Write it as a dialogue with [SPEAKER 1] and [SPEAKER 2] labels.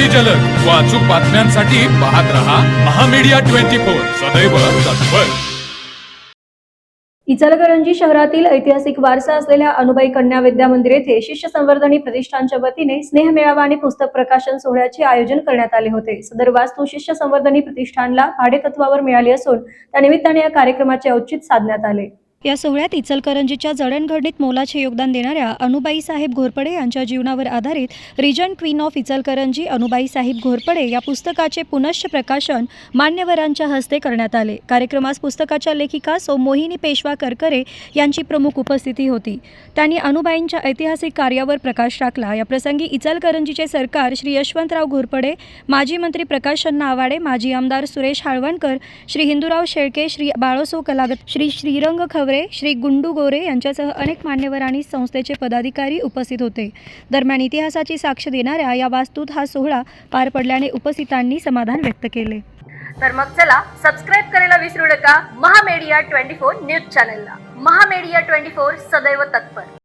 [SPEAKER 1] अगदी जलद. व अचूक बातम्यांसाठी पाहत रहा महामीडिया ट्वेंटी फोर. सदैव तत्पर.
[SPEAKER 2] इचलकरंजी शहरातील ऐतिहासिक वारसा असलेल्या अनुबाई कन्या विद्या मंदिर येथे शिष्य संवर्धनी प्रतिष्ठानच्या वतीने स्नेह मेळावा आणि पुस्तक प्रकाशन सोहळ्याचे आयोजन करण्यात आले होते. सदर वास्तू शिष्य संवर्धनी प्रतिष्ठानला भाडेतत्वावर मिळाली असून त्या निमित्ताने या कार्यक्रमाचे औचित्य साधण्यात आले. या सोहळ्यात इचलकरंजीच्या जडणघडणीत मोलाचे योगदान देणाऱ्या अनुबाई साहेब घोरपडे यांच्या जीवनावर आधारित regent queen of Ichalkaranji Anubai Saheb Ghorpade या पुस्तकाचे पुनश्च प्रकाशन मान्यवरांच्या हस्ते करण्यात आले. कार्यक्रमास पुस्तकाच्या लेखिका सौ मोहिनी पेशवा करकरे यांची प्रमुख उपस्थिती होती. त्यांनी अनुबाईंच्या ऐतिहासिक कार्यावर प्रकाश टाकला. या प्रसंगी इचलकरंजीचे सरकार श्री यशवंतराव घोरपडे माजी मंत्री प्रकाश अण्णा आवाडे माजी आमदार सुरेश हाळवणकर श्री हिंदूराव शेळके श्री बाळोसो कलागत श्री श्रीरंग खवरे श्री गुंडू गोरे यांच्यासह अनेक मान्यवर आणि संस्थेचे पदाधिकारी उपस्थित होते. दरम्यान इतिहासाची साक्ष देणाऱ्या या वास्तूत हा सोहळा पार पडल्याने उपस्थितांनी समाधान व्यक्त केले.
[SPEAKER 3] तर मग चला सबस्क्राईब करायला विसरू नका. महामेडिया ट्वेंटी फोर न्यूज चॅनलला. महामेडिया ट्वेंटी फोर सदैव तत्पर.